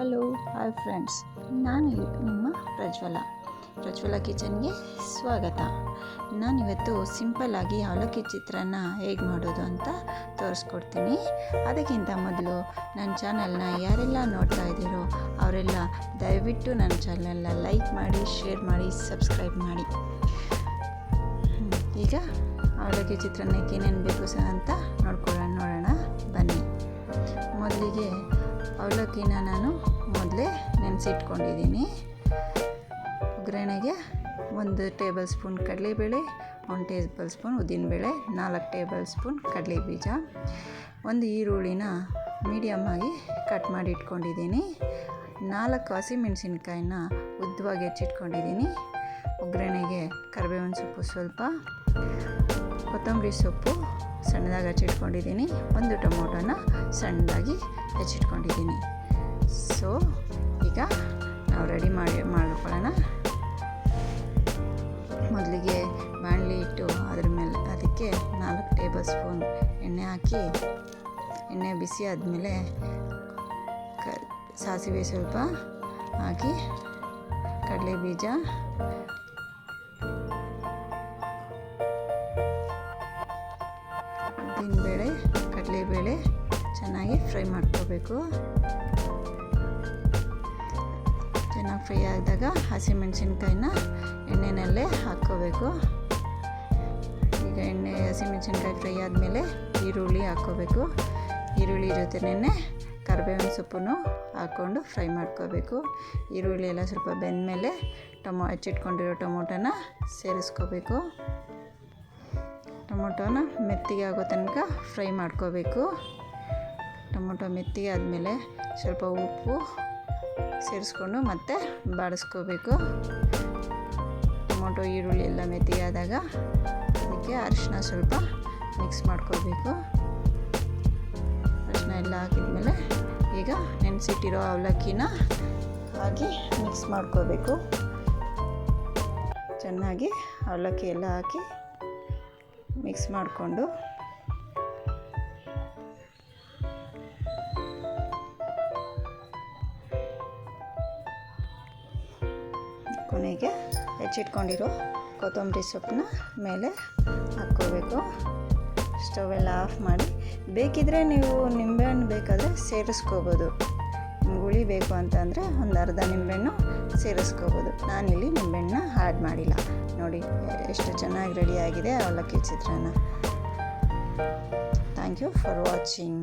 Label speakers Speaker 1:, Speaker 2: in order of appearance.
Speaker 1: Hello hi friends ನಾನು ನಿಮ್ಮ ಪ್ರಜ್ವಲ. ಪ್ರಜ್ವಲ ಕಿಚನ್ಗೆ ಸ್ವಾಗತ. ನಾನಿವತ್ತು ಸಿಂಪಲ್ಲಾಗಿ ಅವಲಕ್ಕಿ ಚಿತ್ರಾನ್ನ ಹೇಗೆ ಮಾಡೋದು ಅಂತ ತೋರಿಸ್ಕೊಡ್ತೀನಿ. ಅದಕ್ಕಿಂತ ಮೊದಲು ನನ್ನ ಚಾನಲ್ನ ಯಾರೆಲ್ಲ ನೋಡ್ತಾ ಇದ್ದೀರೋ ಅವರೆಲ್ಲ ದಯವಿಟ್ಟು ನನ್ನ ಚಾನಲ್ನ ಲೈಕ್ ಮಾಡಿ ಶೇರ್ ಮಾಡಿ ಸಬ್ಸ್ಕ್ರೈಬ್ ಮಾಡಿ. ಈಗ ಅವಲಕ್ಕಿ ಚಿತ್ರಾನ್ನಕ್ಕೆ ಏನೇನು ಬೇಕು ಸಹ ಅಂತ ನೋಡ್ಕೊಳ್ಳೋಣ ನೋಡೋಣ. ಬನ್ನಿ. ಮೊದಲಿಗೆ ಅವಲಕ್ಕಿನ ನಾನು ಮೊದಲೇ ನೆನೆಸಿಟ್ಕೊಂಡಿದ್ದೀನಿ. ಒಗ್ಗರಣೆಗೆ ಒಂದು ಟೇಬಲ್ ಸ್ಪೂನ್ ಕಡಲೆಬೇಳೆ, ಒಂದು ಟೇಬಲ್ ಸ್ಪೂನ್ ಉದ್ದಿನಬೇಳೆ, ನಾಲ್ಕು ಟೇಬಲ್ ಸ್ಪೂನ್ ಕಡಲೆ ಬೀಜ ಒಂದು ಈರುಳ್ಳಿನ ಮೀಡಿಯಮ್ ಆಗಿ ಕಟ್ ಮಾಡಿ ಇಟ್ಕೊಂಡಿದ್ದೀನಿ ನಾಲ್ಕು ಹಸಿಮೆಣಸಿನ್ಕಾಯಿನ ಉದ್ದವಾಗಿ ಹೆಚ್ಚಿಟ್ಕೊಂಡಿದ್ದೀನಿ. ಒಗ್ಗರಣೆಗೆ ಕರಿಬೇವಿನ ಸೊಪ್ಪು ಸ್ವಲ್ಪ. ಕೊತ್ತಂಬರಿ ಸೊಪ್ಪು ಸಣ್ಣದಾಗಿ ಹಚ್ಚಿಟ್ಕೊಂಡಿದ್ದೀನಿ. ಒಂದು ಟೊಮೊಟೊನ ಸಣ್ಣದಾಗಿ ಹೆಚ್ಚಿಟ್ಕೊಂಡಿದ್ದೀನಿ. ಸೊ ಈಗ ನಾವು ರೆಡಿ ಮಾಡಿ, ಮಾಡ್ಕೊಳ್ಳೋಣ. ಮೊದಲಿಗೆ ಬಾಣಲಿ ಇಟ್ಟು ಅದ್ರ ಮೇಲೆ ಅದಕ್ಕೆ ನಾಲ್ಕು ಟೇಬಲ್ ಸ್ಪೂನ್ ಎಣ್ಣೆ ಹಾಕಿ, ಎಣ್ಣೆ ಬಿಸಿ ಆದಮೇಲೆ ಕ ಸಾಸಿವೆ ಸ್ವಲ್ಪ ಹಾಕಿ ಕಡಲೆ ಬೀಜ ಉದ್ದಿನಬೇಳೆ ಕಡಲೆಬೇಳೆ ಚೆನ್ನಾಗಿ ಫ್ರೈ ಮಾಡ್ಕೋಬೇಕು. ಚೆನ್ನಾಗಿ ಫ್ರೈ ಆದಾಗ ಹಸಿಮೆಣಸಿನ್ಕಾಯಿನ ಎಣ್ಣೆನಲ್ಲೇ ಹಾಕ್ಕೋಬೇಕು. ಈಗ ಎಣ್ಣೆ, ಹಸಿಮೆಣಸಿನ್ಕಾಯಿ ಫ್ರೈ ಆದಮೇಲೆ ಈರುಳ್ಳಿ ಹಾಕ್ಕೋಬೇಕು. ಈರುಳ್ಳಿ ಜೊತೆನೇ ಕರಿಬೇವಿನ ಸೊಪ್ಪನ್ನು ಹಾಕ್ಕೊಂಡು ಫ್ರೈ ಮಾಡ್ಕೋಬೇಕು. ಈರುಳ್ಳಿ ಎಲ್ಲ ಸ್ವಲ್ಪ ಬೆಂದಮೇಲೆ ಟೊಮೊ ಹೆಚ್ಚಿಟ್ಕೊಂಡಿರೋ ಟೊಮೊಟೊನ ಸೇರಿಸ್ಕೋಬೇಕು. ಟೊಮೊಟೊನ ಮೆತ್ತಿಗೆ ಆಗೋ ತನಕ ಫ್ರೈ ಮಾಡ್ಕೋಬೇಕು. ಟೊಮೊಟೊ ಮೆತ್ತಿಗೆ ಆದಮೇಲೆ ಸ್ವಲ್ಪ ಉಪ್ಪು ಸೇರಿಸ್ಕೊಂಡು ಮತ್ತೆ ಬಾಡಿಸ್ಕೋಬೇಕು ಟೊಮೊಟೊ, ಈರುಳ್ಳಿ ಎಲ್ಲ ಮೆತ್ತಿಗೆ ಆದಾಗ ಅದಕ್ಕೆ ಅರಿಶಿನ ಸ್ವಲ್ಪ ಮಿಕ್ಸ್ ಮಾಡ್ಕೋಬೇಕು. ಅರಿಶಿನ ಎಲ್ಲ ಹಾಕಿದ್ಮೇಲೆ ಈಗ ನೆನೆಸಿಟ್ಟಿರೋ ಅವಲಕ್ಕಿನ ಹಾಕಿ ಮಿಕ್ಸ್ ಮಾಡ್ಕೋಬೇಕು. ಚೆನ್ನಾಗಿ ಅವಲಕ್ಕಿ ಎಲ್ಲ ಹಾಕಿ ಮಿಕ್ಸ್ ಮಾಡಿಕೊಂಡು ಕೊನೆಗೆ ಹೆಚ್ಚಿಟ್ಕೊಂಡಿರೋ ಕೊತ್ತಂಬರಿ ಸೊಪ್ಪನ್ನ ಮೇಲೆ ಹಾಕ್ಕೋಬೇಕು. ಸ್ಟವೆಲ್ಲ ಆಫ್ ಮಾಡಿ. ಬೇಕಿದ್ರೆ ನೀವು ನಿಂಬೆಹಣ್ಣು ಬೇಕಾದರೆ ಸೇರಿಸ್ಕೋಬೋದು. ಹುಳಿ ಬೇಕು ಅಂತಂದರೆ ಒಂದು ಅರ್ಧ ನಿಂಬೆಹಣ್ಣು ಸೇರಿಸ್ಕೋಬೋದು. ನಾನಿಲ್ಲಿ ನಿಂಬೆಹಣ್ಣನ್ನ ಆ್ಯಡ್ ಮಾಡಿಲ್ಲ. ನೋಡಿ ಎಷ್ಟು ಚೆನ್ನಾಗಿ ರೆಡಿಯಾಗಿದೆ ಅವಲಕ್ಕಿ ಚಿತ್ರಾನ್ನ. Thank you for watching